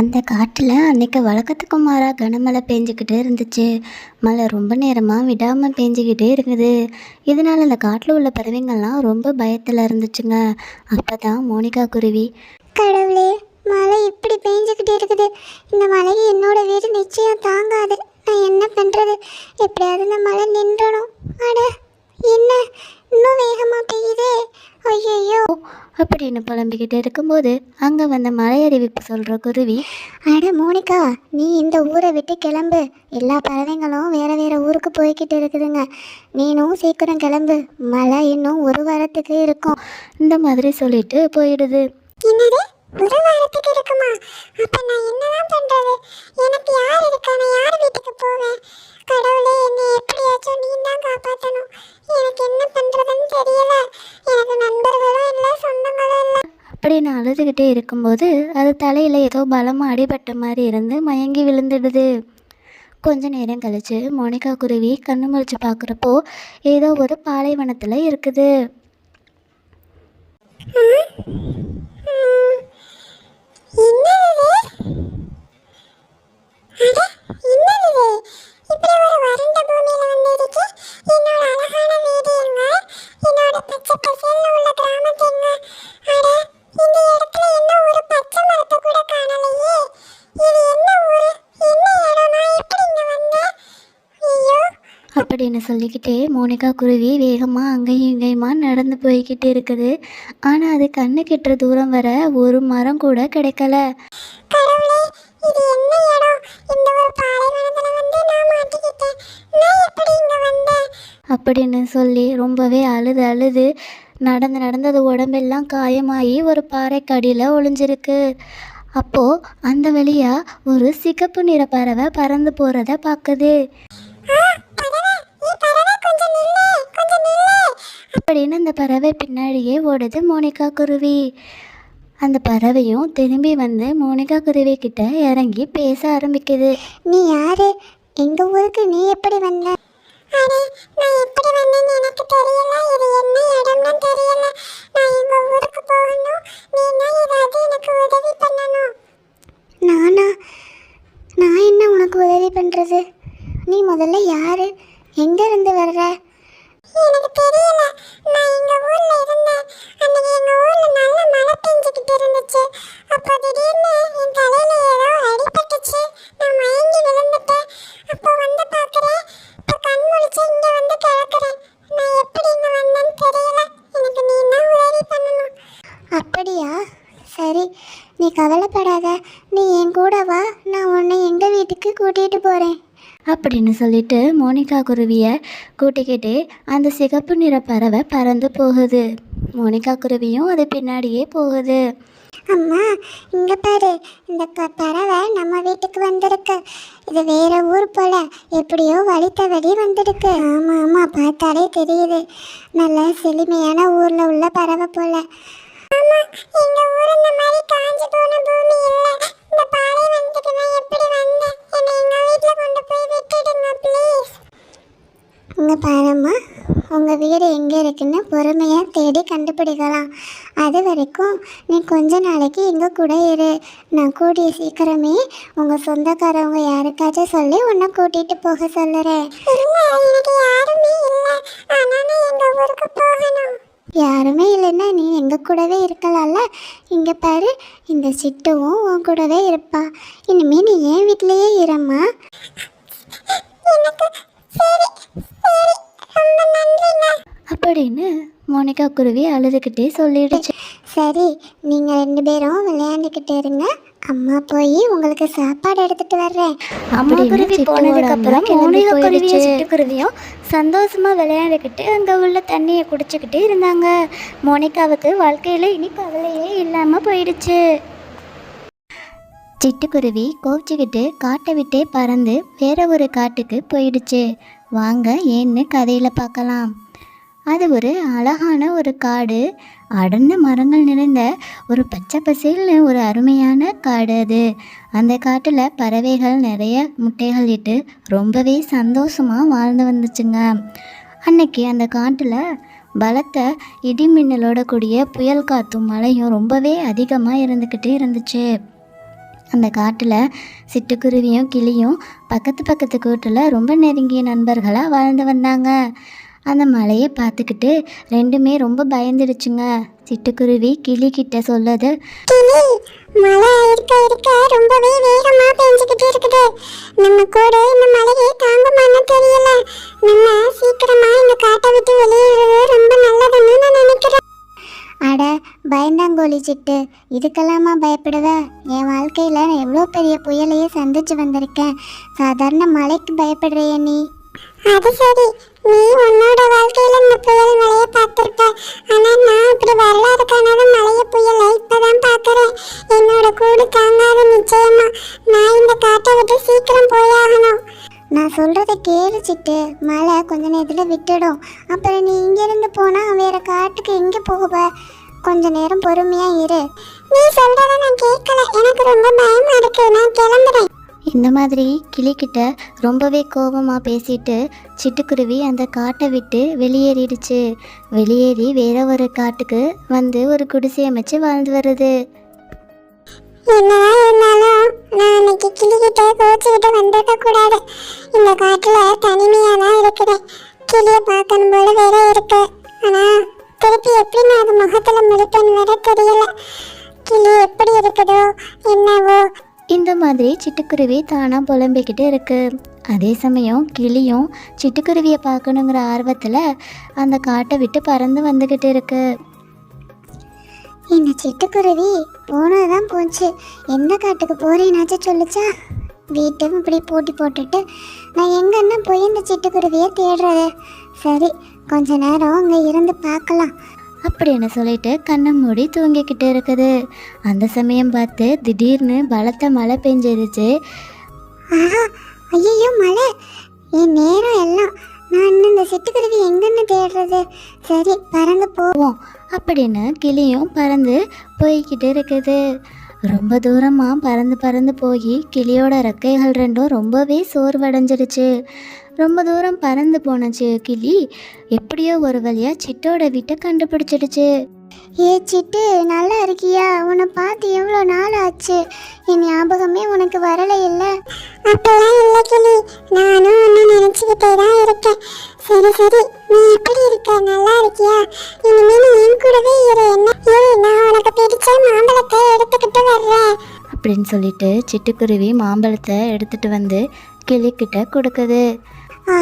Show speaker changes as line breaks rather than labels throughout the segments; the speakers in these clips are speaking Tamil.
அந்த காட்டில் அன்னைக்கு வழக்கத்துக்கு மாறாக கனமழை பெஞ்சிக்கிட்டே இருந்துச்சு. மழை ரொம்ப நேரமாக விடாமல் பெஞ்சிக்கிட்டே இருக்குது இதனால் அந்த காட்டில் உள்ள பறவைங்கள்லாம் ரொம்ப பயத்தில் இருந்துச்சுங்க. அப்போ தான் மோனிகா குருவி
கடவுளே மழை இப்படி பெஞ்சிக்கிட்டே இருக்குது. இந்த மழையை என்னோட வீடு நிச்சயம் தாங்காது. நான் என்ன பண்ணுறது எப்படியாவது இந்த மழை நின்றணும். அட என்ன? இன்னும் வேகமாக பெய்யுதே. ஐயோ
அப்படின்னு புலம்பிக்கிட்டு இருக்கும்போது அங்கே வந்த மலை அறிவிப்பு சொல்கிற குருவி
அட மோனிகா நீ இந்த ஊரை விட்டு கிளம்பு. எல்லா பறவைங்களும் வேற வேற ஊருக்கு போய்கிட்டு இருக்குதுங்க. நீனும் சீக்கிரம் கிளம்பு. மழை இன்னும் ஒரு வாரத்துக்கு இருக்கும்.
இந்த மாதிரி சொல்லிட்டு போயிடுது.
என்னது? ஒரு வாரத்துக்கு இருக்குமா? அப்ப நான் என்னதான் பண்றது? எனக்கு யார் இருக்கா நான் யார் வீட்டுக்கு போவேன்? கடவுளே என்னை எப்படியாச்சும் நீ தான் காப்பாற்றணும் எனக்கு என்ன பண்றதுன்னு தெரியல. எனக்கு நண்பர்களும் இல்லை சொந்தங்களும் இல்லை.
அப்படின்னு அழுதுகிட்டே இருக்கும்போது அது தலையில் ஏதோ பலமாக அடிபட்ட மாதிரி இருந்து மயங்கி விழுந்துடுது. கொஞ்ச நேரம் கழிச்சு மோனிகா குருவி கண்ணு முழிச்சு பார்க்குறப்போ ஏதோ ஒரு பாலைவனத்தில் இருக்குது.
என்னது இப்படி ஒரு வறண்ட பூமியில என்னோட அழகான வீடு எங்க என்னோட பச்சை பசேல்னு உள்ள கிராமத்து எங்க அட இந்த இடத்துல என்ன ஒரு பச்சை மரத்தை கூட காணலையே இது என்ன ஊரு என்ன எப்படி இங்க ஐயோ
அப்படின்னு சொல்லிக்கிட்டே மோனிகா குருவி வேகமாக அங்கேயும் இங்கேயுமா நடந்து போய்கிட்டு இருக்குது. ஆனால் அது கண்ணு கெட்டுற தூரம் வர ஒரு மரம் கூட கிடைக்கல.
கடவுளே இது என்ன இடம் இந்த ஒரு பாலைவனத்துல வந்து நான் மாட்டிக்கிட்டேன்? நான் எப்படி இங்க வந்தேன்?
அப்படின்னு சொல்லி ரொம்பவே அழுது அழுது நடந்து நடந்து அது உடம்பெல்லாம் காயமாகி ஒரு பாறைக்கடியில் ஒளிஞ்சிருக்கு. அப்போது அந்த வழியாக ஒரு சிகப்பு நிற பறவை பறந்து போகிறத பார்க்குது அப்படின்னு அந்த பறவை பின்னாடியே ஓடுது மோனிகா குருவி. அந்த பறவையும் திரும்பி வந்து மோனிகா குருவி கிட்ட இறங்கி பேச ஆரம்பிக்குது.
நீ யாரு? எங்க ஊருக்கு நீ எப்படி வந்த? நான் எப்படி வந்தேன்னு எனக்கு தெரியல. இது என்ன இடம்னு தெரியல. நான் எங்க ஊருக்கு போகணும்? நீ தான் ஏதாவது எனக்கு உதவி பண்ணணும்? நானா? நான் என்ன உனக்கு உதவி பண்றது? நீ முதல்ல யாரு? எங்க இருந்து வர்ற? அப்படியா? சரி. நீ கவலைப்படாத. நீ என் கூட வா. நான் உன்னை எங்கள் வீட்டுக்கு கூட்டிகிட்டு போகிறேன்
அப்படின்னு சொல்லிட்டு மோனிகா குருவியை கூட்டிக்கிட்டு அந்த சிகப்பு நிற பறவை பறந்து போகுது. மோனிகா குருவியும் அது பின்னாடியே போகுது.
அம்மா இங்க பாரு. இந்த க- பறவை நம்ம வீட்டுக்கு வந்திருக்கு. இது வேற ஊர் போல. எப்படியோ வழி தவறி வந்திருக்கு. ஆமா ஆமா பார்த்தாலே தெரியுது. நல்ல செழுமையான ஊர்ல உள்ள பறவை போல. ஆமா எங்க ஊர் இந்த மாதிரி காஞ்சு போன பூமி இல்ல. இந்த பாலைவனத்துக்கு நான் எப்படி வந்தேன் இங்கே பாரும்மா. உங்கள் வீடு எங்கே இருக்குன்னு பொறுமையாக தேடி கண்டுபிடிக்கலாம். அது வரைக்கும் நீ கொஞ்ச நாளைக்கு எங்கள் கூட இரு. நான் கூடிய சீக்கிரமே உங்கள் சொந்தக்காரவங்க யாருக்காச்சும் சொல்லி உன்னை கூட்டிகிட்டு போக சொல்லுறேன். யாருமே இல்லைன்னா நீ எங்கள் கூடவே இருக்கலாம்ல? இங்கே பாரு இந்த சிட்டுவும் உன் கூடவே இருப்பா. இனிமே நீ என் வீட்டிலேயே இரும்மா. எனக்கு சரி
அப்படின்னு மோனிகா குருவி அழுதுகிட்டே சொல்லிடுச்சு.
சரி நீங்கள் ரெண்டு பேரும் விளையாண்டுக்கிட்டு இருங்க. அம்மா போய் உங்களுக்கு சாப்பாடு எடுத்துட்டு வர்றேன்.
அம்மா குருவி போனதுக்கு அப்புறம் மோனிகா குருவியும். சிட்டுக்குருவியும் சந்தோஷமா விளையாண்டுக்கிட்டு அங்கே உள்ள தண்ணியை குடிச்சுக்கிட்டு இருந்தாங்க. மோனிகாவுக்கு வாழ்க்கையில் இனி கவலையே இல்லாமல் போயிடுச்சு. சிட்டுக்குருவி கோவிச்சுக்கிட்டு காட்டை விட்டே பறந்து வேற ஒரு காட்டுக்கு போயிடுச்சு. வாங்க ஏன்னு கதையில் பார்க்கலாம். அது ஒரு அழகான ஒரு காடு. அடர்ந்த மரங்கள் நிறைந்த ஒரு பச்சை பசேல்னு ஒரு அருமையான காடு அது. அந்த காட்டில் பறவைகள் நிறைய முட்டைகள் இட்டு ரொம்பவே சந்தோஷமாக வாழ்ந்து வந்துச்சுங்க. அன்னைக்கு அந்த காட்டில் பலத்த இடிமின்னலோட கூடிய புயல் காற்றும் மழையும் ரொம்பவே அதிகமாக இருந்துக்கிட்டே இருந்துச்சு. அந்த காட்டில் சிட்டுக்குருவியும் கிளியும் பக்கத்து பக்கத்து கூட்டில் ரொம்ப நெருங்கிய நண்பர்களாக வாழ்ந்து வந்தாங்க. அந்த மலையை பார்த்துக்கிட்டு ரெண்டுமே ரொம்ப பயந்துடுச்சுங்க. சிட்டுக்குருவி கிளி கிட்ட சொல்லுது
கிளி மழை இருக்க இருக்க ரொம்பவே வேகமா பெஞ்சுக்கிட்டு இருக்குது. நம்ம கூட இந்த மழையை தாங்குமான்னு தெரியல. நம்ம சீக்கிரமா இந்த காட்டை விட்டு வெளியேறது ரொம்ப நல்லதுன்னு நான் நினைக்கிறேன். அட பயந்தாங்கோலி சிட்டு. இதுக்கெல்லாமா பயப்படுவ? என் வாழ்க்கையில் நான் எவ்வளோ பெரிய புயலையே சந்திச்சு வந்திருக்கேன். சாதாரண மழைக்கு பயப்படுறிய நீ. அது சரி. நீ உன்னோட வாழ்க்கையில இந்த புயல் மழையை பார்த்துருப்ப. ஆனா நான் இப்படி வரலாறு காணாத மழைய புயலை இப்பதான் பார்க்கறேன். என்னோட கூடு தாங்காத நிச்சயமா. நான் இந்த காட்டை விட்டு சீக்கிரம் போயாகணும் நான் சொல்கிறத கேளுச்சிட்டு மழை கொஞ்ச நேரத்தில் விட்டுடும். அப்புறம் நீ இங்கேருந்து போனால் வேறு காட்டுக்கு எங்கே போகுவ? கொஞ்ச நேரம் பொறுமையாக இரு. நீ சொல்கிறத நான் கேட்கல. எனக்கு ரொம்ப பயமாக இருக்கு. நான் கிளம்புறேன்.
இந்த மாதிரி கிளிக்கிட்ட ரொம்பவே கோபமாக பேசிட்டு சிட்டுக்குருவி அந்த காட்டை விட்டு வெளியேறிடுச்சு. வெளியேறி வேற ஒரு காட்டுக்கு வந்து ஒரு குடிசை அமைச்சு வாழ்ந்து வருது.
என்னதான் இருந்தாலும் நான் அன்னைக்கு கிளிகிட்ட கிட்ட வந்திருக்க கூடாது இந்த காட்டுல தனிமையா தான் இருக்கிறேன் கிளிய பார்க்கணும் போல வேற இருக்கு. ஆனா திருப்பி எப்படி நான் அது முகத்துல முடிப்பேன்னு வேற தெரியல. கிளி எப்படி இருக்குதோ என்னவோ.
இந்த மாதிரி சிட்டுக்குருவி தானாக புலம்பிக்கிட்டு இருக்கு. அதே சமயம் கிளியும் சிட்டுக்குருவியை பார்க்கணுங்கிற ஆர்வத்தில் அந்த காட்டை விட்டு பறந்து வந்துக்கிட்டு இருக்குது
இந்த சிட்டுக்குருவி? போனதுதான் போச்சு. எந்த காட்டுக்கு போறேனாச்சும் சொல்லுச்சா? வீட்டும் இப்படி போட்டி போட்டுட்டு நான் எங்கன்னா போய் இந்த சிட்டுக்குருவியை தேடுறது? சரி கொஞ்ச நேரம் அங்கே இருந்து பார்க்கலாம்.
அப்படின்னு சொல்லிட்டு கண்ணை மூடி தூங்கிக்கிட்டு இருக்குது. அந்த சமயம் பார்த்து திடீர்னு பலத்த மழை பெஞ்சிருச்சு.
ஆஹா ஐயோ மழை. என் நேரம் எல்லாம் நான் இன்னும் இந்த சிட்டுக்குருவி எங்கன்னு தேடுறது? சரி பறந்து
போவோம். அப்படின்னு கிளியும் பறந்து போய்கிட்டு இருக்குது. ரொம்ப தூரமாக பறந்து பறந்து போய் கிளியோட ரெக்கைகள் ரெண்டும் ரொம்பவே சோர்வடைஞ்சிருச்சு ரொம்ப தூரம் பறந்து போனச்சு கிளி எப்படியோ ஒரு வழியாக சிட்டோட வீட்டை கண்டுபிடிச்சிடுச்சு.
ஏ சிட்டு நல்லா இருக்கியா? உன்னை பார்த்து எவ்வளோ நாள் ஆச்சு என் ஞாபகமே உனக்கு வரல இல்லை அப்பெல்லாம் இல்லை கிளி. நானும் ஒன்று நினச்சிக்கிட்டே தான் இருக்கேன். சரி சரி. நீ எப்படி இருக்க? நல்லா இருக்கியா? இனிமே நீ என் கூடவே இரு. என்ன? ஏய் நான் உனக்கு பிடிச்ச மாம்பழத்தை எடுத்துக்கிட்டு வர்றேன்.
அப்படின்னு சொல்லிட்டு சிட்டுக்குருவி மாம்பழத்தை எடுத்துட்டு வந்து கிளிக்கிட்ட கொடுக்குது.
ஆ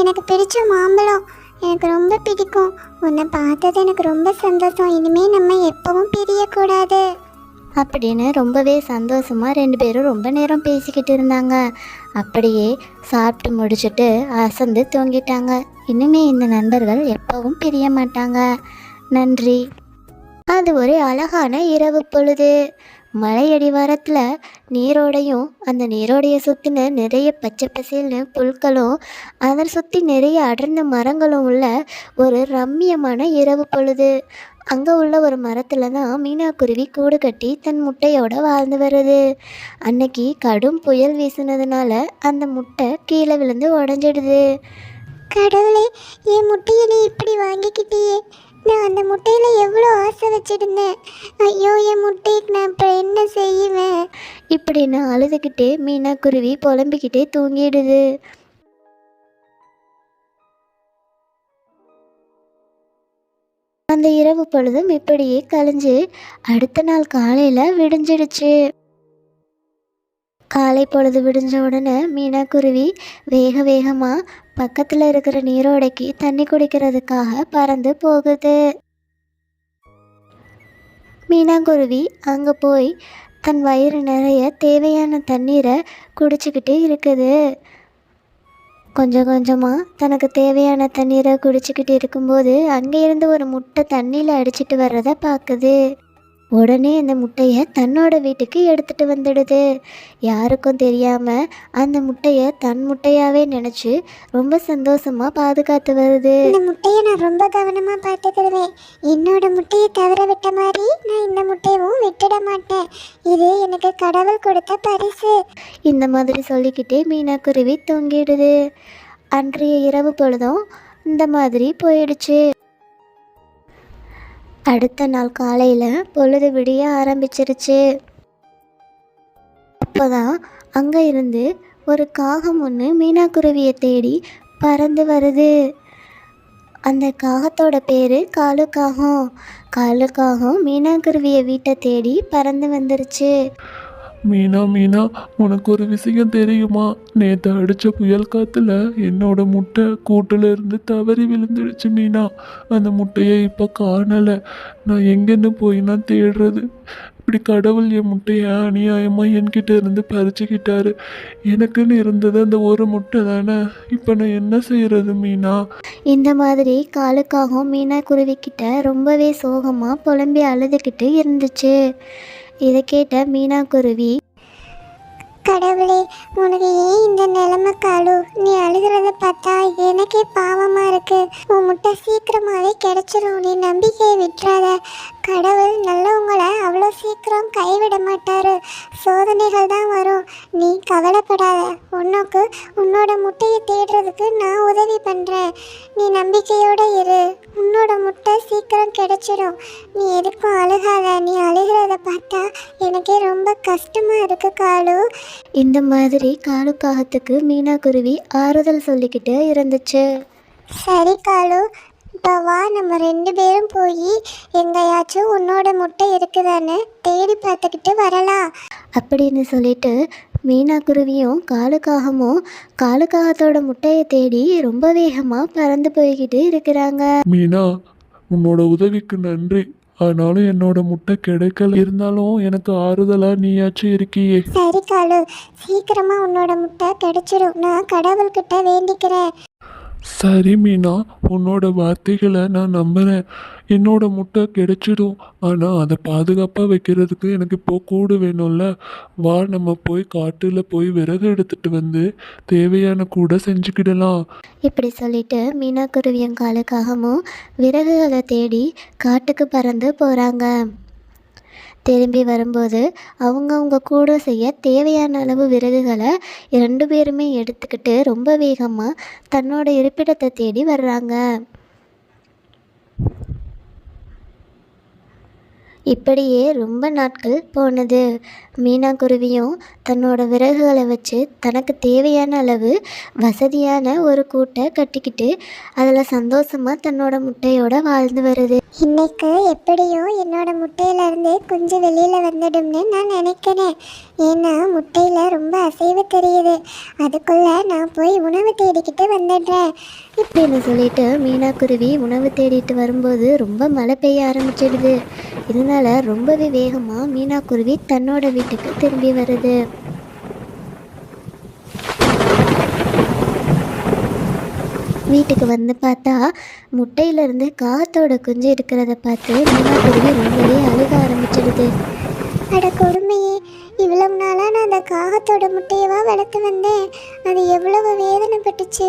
எனக்கு பிடிச்ச மாம்பழம். எனக்கு ரொம்ப பிடிக்கும். உன்னை பார்த்தது எனக்கு ரொம்ப சந்தோஷம். இனிமே நம்ம எப்பவும் பிரியக்கூடாது.
அப்படின்னு ரொம்பவே சந்தோஷமா ரெண்டு பேரும் ரொம்ப நேரம் பேசிக்கிட்டு இருந்தாங்க. அப்படியே சாப்பிட்டு முடிச்சுட்டு அசந்து தூங்கிட்டாங்க. இனிமே இந்த நண்பர்கள் எப்பவும் பிரிய மாட்டாங்க. நன்றி. அது ஒரு அழகான இரவு பொழுது. மலையடிவாரத்தில் நீரோடையும் அந்த நீரோடைய சுற்றின நிறைய பச்சை பசேல்னு புல்களும் அதை சுற்றி நிறைய அடர்ந்த மரங்களும் உள்ள ஒரு ரம்மியமான இரவு பொழுது. அங்கே உள்ள ஒரு மரத்தில் தான் மீனாக்குருவி கூடு கட்டி தன் முட்டையோட வாழ்ந்து வருது. அன்னைக்கு கடும் புயல் வீசினதுனால அந்த முட்டை கீழே விழுந்து உடஞ்சிடுது.
கடவுளே என் முட்டையை நீ இப்படி வாங்கிக்கிட்டியே. நான் அந்த முட்டையில் எவ்வளோ ஆசை வச்சுருந்தேன். ஐயோ என் முட்டைக்கு நான் இப்போ என்ன செய்வேன்?
இப்படின்னு அழுதுகிட்டே மீனாக்குருவி புலம்பிக்கிட்டே தூங்கிடுது. அந்த இரவு பொழுதும் இப்படியே கழிஞ்சு அடுத்த நாள் காலையில் விடிஞ்சிடுச்சு. காலை பொழுது விடிஞ்ச உடனே மீனாக்குருவி வேக வேகமாக பக்கத்தில் இருக்கிற நீரோடைக்கு தண்ணி குடிக்கிறதுக்காக பறந்து போகுது. மீனாங்குருவி அங்கே போய் தன் வயிறு நிறைய தேவையான தண்ணீரை குடிச்சுக்கிட்டு இருக்குது. கொஞ்சம் கொஞ்சமாக தனக்கு தேவையான தண்ணீரை குடிச்சுக்கிட்டு இருக்கும்போது அங்கே இருந்து ஒரு முட்டை தண்ணியில் அடிச்சிட்டு வர்றதை பார்க்குது. உடனே இந்த முட்டையை தன்னோட வீட்டுக்கு எடுத்துட்டு வந்துடுது. யாருக்கும் தெரியாமல் அந்த முட்டையை தன் முட்டையாவே நினச்சி ரொம்ப சந்தோஷமாக பாதுகாத்து வருது.
இந்த முட்டையை நான் ரொம்ப கவனமாக பார்த்துக்கிடுவேன். என்னோட முட்டையை தவற விட்ட மாதிரி நான் இந்த முட்டையவும் விட்டுட மாட்டேன். இது எனக்கு கடவுள் கொடுத்த பரிசு.
இந்த மாதிரி சொல்லிக்கிட்டே மீனாக்குருவி தூங்கிடுது. அன்றைய இரவு பொழுதும் இந்த மாதிரி போயிடுச்சு. அடுத்த நாள் காலையில் பொழுது விடிய ஆரம்பிச்சிருச்சு. அப்போதான் அங்கே இருந்து ஒரு காகம் ஒன்று மீனாக்குருவியை தேடி பறந்து வருது. அந்த காகத்தோட பேர் காலு காகம். காலு காகம் மீனாக்குருவியை வீட்டை தேடி பறந்து வந்துருச்சு.
மீனா மீனா உனக்கு ஒரு விஷயம் தெரியுமா? நேற்று அடித்த புயல் காத்துல என்னோட முட்டை கூட்டுல இருந்து தவறி விழுந்துடுச்சு மீனா. அந்த முட்டையை இப்போ காணலை. நான் எங்கேன்னு போய் நான் தேடுறது? இப்படி கடவுள் என் முட்டையை அநியாயமாக என்கிட்ட இருந்து பறிச்சுக்கிட்டாரு. எனக்குன்னு இருந்தது அந்த ஒரு முட்டை தானே? இப்போ நான் என்ன செய்யறது மீனா?
இந்த மாதிரி காலுக்காகவும் மீனா குருவிக்கிட்ட ரொம்பவே சோகமாக புலம்பி அழுதுகிட்டு இருந்துச்சு. இதை கேட்ட மீனா குருவி
கடவுளே உனக்கு ஏன் இந்த நிலைமை காலு நீ அழுகிறத பார்த்தா எனக்கே பாவமா இருக்கு. உன் முட்டை சீக்கிரமாவே கிடைச்சிரும். நீ நம்பிக்கையை விட்டுறாத. கடவுள் நல்லவங்களை அவ்வளோ சீக்கிரம் கைவிட மாட்டாரு. சோதனைகள் தான் வரும். நீ கவலைப்படாத. உனக்கு உன்னோட முட்டையை தேடுறதுக்கு நான் உதவி பண்ணுறேன் நீ நம்பிக்கையோட இரு. உன்னோட முட்டை சீக்கிரம் கிடைச்சிடும் நீ எதுக்கும் அழுகாத. நீ அழுகிறத பார்த்தா எனக்கே ரொம்ப கஷ்டமா இருக்கு காலு.
இந்த மாதிரி காலுக்காகத்துக்கு மீனாக்குருவி ஆறுதல் சொல்லிக்கிட்டு இருந்துச்சு.
சரி காலு. இப்போ வா நம்ம ரெண்டு பேரும் போய் எங்கேயாச்சும் உன்னோட முட்டை இருக்குதான்னு தேடி பார்த்துக்கிட்டு வரலாம்.
அப்படின்னு சொல்லிட்டு மீனாக்குருவியும் காலுக்காகமும் காலுக்காகத்தோட முட்டையை தேடி ரொம்ப வேகமாக பறந்து போய்கிட்டு இருக்கிறாங்க.
மீனா உன்னோட உதவிக்கு நன்றி. ஆனாலும் என்னோட முட்டை கிடைக்கல. இருந்தாலும் எனக்கு ஆறுதலா நீயாச்சும் இருக்கியே.
சரி காலு. சீக்கிரமா உன்னோட முட்டை கிடைச்சிடும். நான் கடவுள்கிட்ட வேண்டிக்கிறேன்.
சரி மீனா உன்னோட வார்த்தைகளை நான் நம்புகிறேன் என்னோட முட்டை கிடைச்சிடும். ஆனால் அதை பாதுகாப்பாக வைக்கிறதுக்கு எனக்கு இப்போ கூடு வேணும்ல. வா நம்ம போய் காட்டில் போய் விறகு எடுத்துட்டு வந்து தேவையான கூட செஞ்சுக்கிடலாம்.
இப்படி சொல்லிட்டு மீனா குருவியங்காலுக்காகவும் விறகுகளை தேடி காட்டுக்கு பறந்து போகிறாங்க திரும்பி வரும்போது அவங்கவுங்க கூட செய்ய தேவையான அளவு விறகுகளை ரெண்டு பேருமே எடுத்துக்கிட்டு ரொம்ப வேகமாக தன்னோட இருப்பிடத்தை தேடி வர்றாங்க. இப்படியே ரொம்ப நாட்கள் போனது. மீனாக்குருவியும் தன்னோட விறகுகளை வச்சு தனக்கு தேவையான அளவு வசதியான ஒரு கூட்டை கட்டிக்கிட்டு அதில் சந்தோஷமாக தன்னோட முட்டையோட வாழ்ந்து வருது.
இன்னைக்கு எப்படியோ என்னோட முட்டையில இருந்து குஞ்சு வெளியில வந்துடும்னு நான் நினைக்கிறேன். ஏன்னா முட்டையில ரொம்ப அசைவு தெரியுது. அதுக்குள்ள நான் போய் உணவு தேடிக்கிட்டு வந்துடுறேன்.
இப்படின்னு சொல்லிட்டு மீனாக்குருவி உணவு தேடிட்டு வரும்போது ரொம்ப மழை பெய்ய ஆரம்பிச்சிடுது. அதனால் ரொம்பவே வேகமாக மீனாக்குருவி தன்னோட வீட்டுக்கு திரும்பி வருது. வீட்டுக்கு வந்து பார்த்தா முட்டையிலேருந்து காகத்தோட குஞ்சு இருக்கிறத பார்த்து மீனாக்குருவி ரொம்பவே அழுக ஆரம்பிச்சிடுது.
அட கொடுமையே இவ்வளவு நாளாக நான் அந்த காகத்தோட முட்டையவா வளர்த்து வந்தேன். அது எவ்வளவு வேதனைப்பட்டுச்சு.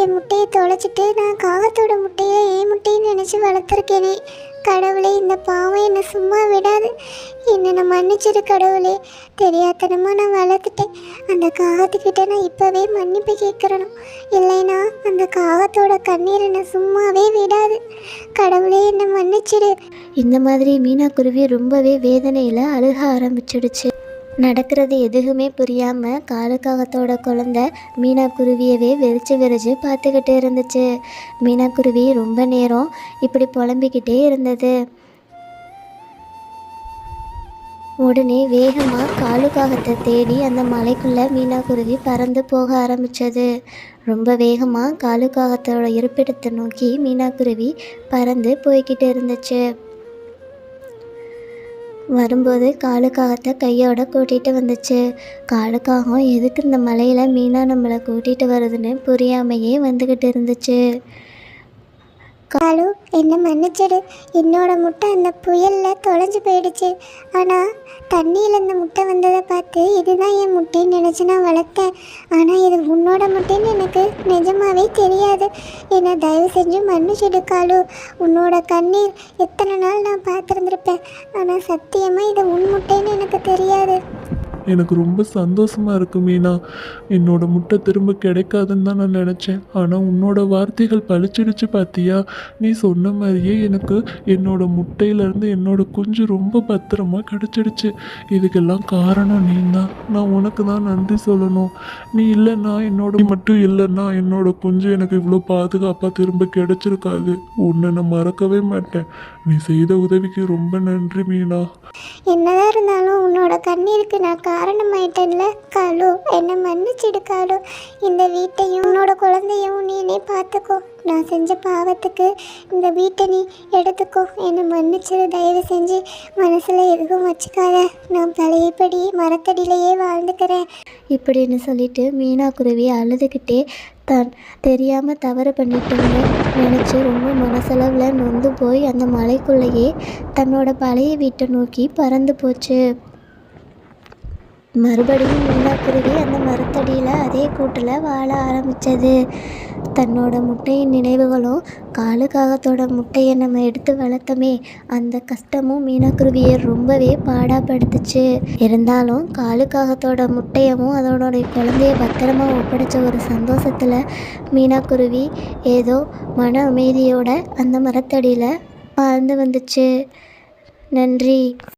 என் முட்டையை தொலைச்சிட்டு நான் காகத்தோட முட்டையை என் முட்டைன்னு நினச்சி வளர்த்துருக்கேனே. கடவுளே இந்த பாவம் என்னை சும்மா விடாது. என்னை நான் மன்னிச்சிடு கடவுளே. தெரியாதனமாக நான் வளர்த்துட்டேன். அந்த காகத்துக்கிட்ட நான் இப்போவே மன்னிப்பு கேட்குறணும். இல்லைனா அந்த காகத்தோட கண்ணீர் என்னை சும்மாவே விடாது. கடவுளே என்னை மன்னிச்சிடு
இந்த மாதிரி மீனாக்குருவி ரொம்பவே வேதனையில் அழுக ஆரம்பிச்சிடுச்சு. நடக்கிறது எதுவுமே புரியாமல் காலுக்காகத்தோட குழந்த மீனாக்குருவியவே வெறிச்சு வெறிச்சு பார்த்துக்கிட்டு இருந்துச்சு. மீனாக்குருவி ரொம்ப நேரம் இப்படி புலம்பிக்கிட்டே இருந்தது. உடனே வேகமாக காலுக்காகத்தை தேடி அந்த மலைக்குள்ளே மீனாக்குருவி பறந்து போக ஆரம்பித்தது ரொம்ப வேகமாக காலுக்காகத்தோட இருப்பிடத்தை நோக்கி மீனாக்குருவி பறந்து போய்கிட்டு இருந்துச்சு. வரும்போது காலுக்காகத்தை கையோட கூட்டிகிட்டு வந்துச்சு. காலுக்காகம் எதுக்கு இந்த மலையில் மீனா நம்மளை கூட்டிகிட்டு வருதுன்னு புரியாமையே வந்துக்கிட்டு இருந்துச்சு.
காலு என்னை மன்னிச்சிடு. என்னோட முட்டை அந்த புயலில் தொலைஞ்சு போயிடுச்சு. ஆனால் தண்ணியில் இந்த முட்டை வந்ததை பார்த்து இதுதான் என் முட்டைன்னு நினச்சி நான் வளர்த்தேன். ஆனால் இது உன்னோட முட்டைன்னு எனக்கு நிஜமாவே தெரியாது. என்னை தயவு செஞ்சு மன்னிச்சிடு காலு உன்னோட கண்ணீர் எத்தனை நாள் நான் பார்த்துருந்துருப்பேன். ஆனால் சத்தியமாக இது உன் முட்டைன்னு எனக்கு தெரியாது.
எனக்கு ரொம்ப சந்தோஷமாக இருக்கு மீனா. என்னோட முட்டை திரும்ப கிடைக்காதுன்னு தான் நான் நினச்சேன். ஆனால் உன்னோட வார்த்தைகள் பழிச்சிடுச்சு பார்த்தியா நீ சொன்ன மாதிரியே எனக்கு என்னோட முட்டையிலேருந்து என்னோட குஞ்சு ரொம்ப பத்திரமா கிடச்சிடுச்சு. இதுக்கெல்லாம் காரணம் நீ தான் நான் உனக்கு தான் நன்றி சொல்லணும். நீ இல்லைன்னா என்னோட மட்டும் இல்லைன்னா என்னோட குஞ்சு எனக்கு இவ்வளோ பாதுகாப்பாக திரும்ப கிடைச்சிருக்காது. உன்னை நான் மறக்கவே மாட்டேன். நீ செய்த உதவிக்கு ரொம்ப நன்றி மீனா.
என்னதான் இருந்தாலும் உன்னோட கண்ணீருக்கு நான் காரணமாயிட்டேன்ல காலு. என்னை மன்னிச்சிடு காலு. இந்த வீட்டையும் உன்னோட குழந்தையும் நீனே பார்த்துக்கோ. நான் செஞ்ச பாவத்துக்கு இந்த வீட்டை நீ எடுத்துக்கோ. என்னை மன்னிச்சிரு தயவு செஞ்சு மனசில் எதுவும் வச்சுக்காத. நான் பழையபடி மரத்தடியிலேயே வாழ்ந்துக்கிறேன்.
இப்படின்னு சொல்லிட்டு மீனா குருவி அழுதுகிட்டே தான். தெரியாமல் தவறு பண்ணிட்டோன்னு நினச்சி ரொம்ப மனசளவில் நொந்து போய் அந்த மலைக்குள்ளேயே தன்னோட பழைய வீட்டை நோக்கி பறந்து போச்சு. மறுபடியும் மீனாக்குருவி அந்த மரத்தடியில் அதே கூட்டில் வாழ ஆரம்பித்தது தன்னோட முட்டையின் நினைவுகளும் காலுக்காகத்தோட முட்டையை நம்ம எடுத்து வளர்த்தோமே அந்த கஷ்டமும் மீனாக்குருவியை ரொம்பவே பாடாப்படுத்துச்சு. இருந்தாலும் காலுக்காகத்தோட முட்டையமும் அதனோட குழந்தைய பத்திரமா ஒப்படைச்ச ஒரு சந்தோஷத்தில் மீனாக்குருவி ஏதோ மன அமைதியோட அந்த மரத்தடியில் வாழ்ந்து வந்துச்சு. நன்றி.